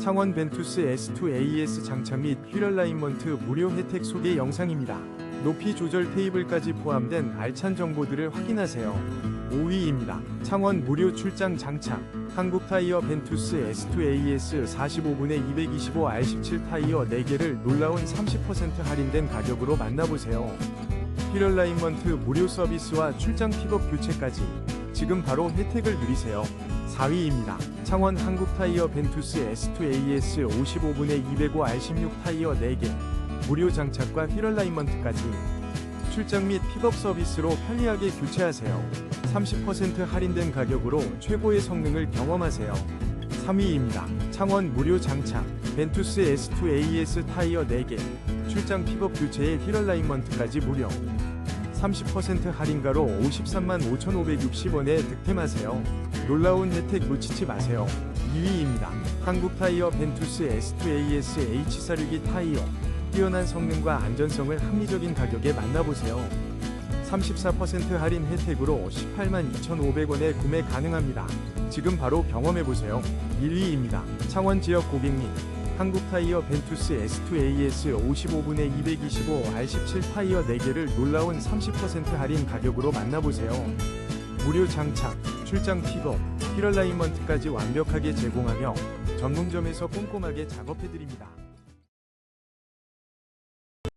창원 벤투스 S2 AES 장착 및휠 얼라인먼트 무료 혜택 소개 영상입니다. 높이 조절 테이블까지 포함된 알찬 정보들을 확인하세요. 5위입니다. 창원 무료 출장 장착. 한국 타이어 벤투스 S2 AES 45분에 225 R17 타이어 4개를 놀라운 30% 할인된 가격으로 만나보세요. 휠 얼라인먼트 무료 서비스와 출장 픽업 교체까지 지금 바로 혜택을 누리세요. 4위입니다. 창원 한국 타이어 벤투스 S2 AES 55분에 205 R16 타이어 4개 무료 장착과 휠 얼라인먼트까지 출장 및 픽업 서비스로 편리하게 교체하세요. 30% 할인된 가격으로 최고의 성능을 경험하세요. 3위입니다. 창원 무료 장착 벤투스 S2 AES 타이어 4개 출장 픽업 교체에 휠 얼라인먼트까지 무료 30% 할인가로 53만 5,560원에 득템하세요. 놀라운 혜택 놓치지 마세요. 2위입니다. 한국 타이어 벤투스 S2 AS H462 타이어. 뛰어난 성능과 안전성을 합리적인 가격에 만나보세요. 34% 할인 혜택으로 18만 2,500원에 구매 가능합니다. 지금 바로 경험해보세요. 1위입니다. 창원 지역 고객님. 한국 타이어 벤투스 S2 AS 55분에 225 R17 타이어 4개를 놀라운 30% 할인 가격으로 만나보세요. 무료 장착, 출장 픽업, 힐얼라인먼트까지 완벽하게 제공하며 전문점에서 꼼꼼하게 작업해드립니다.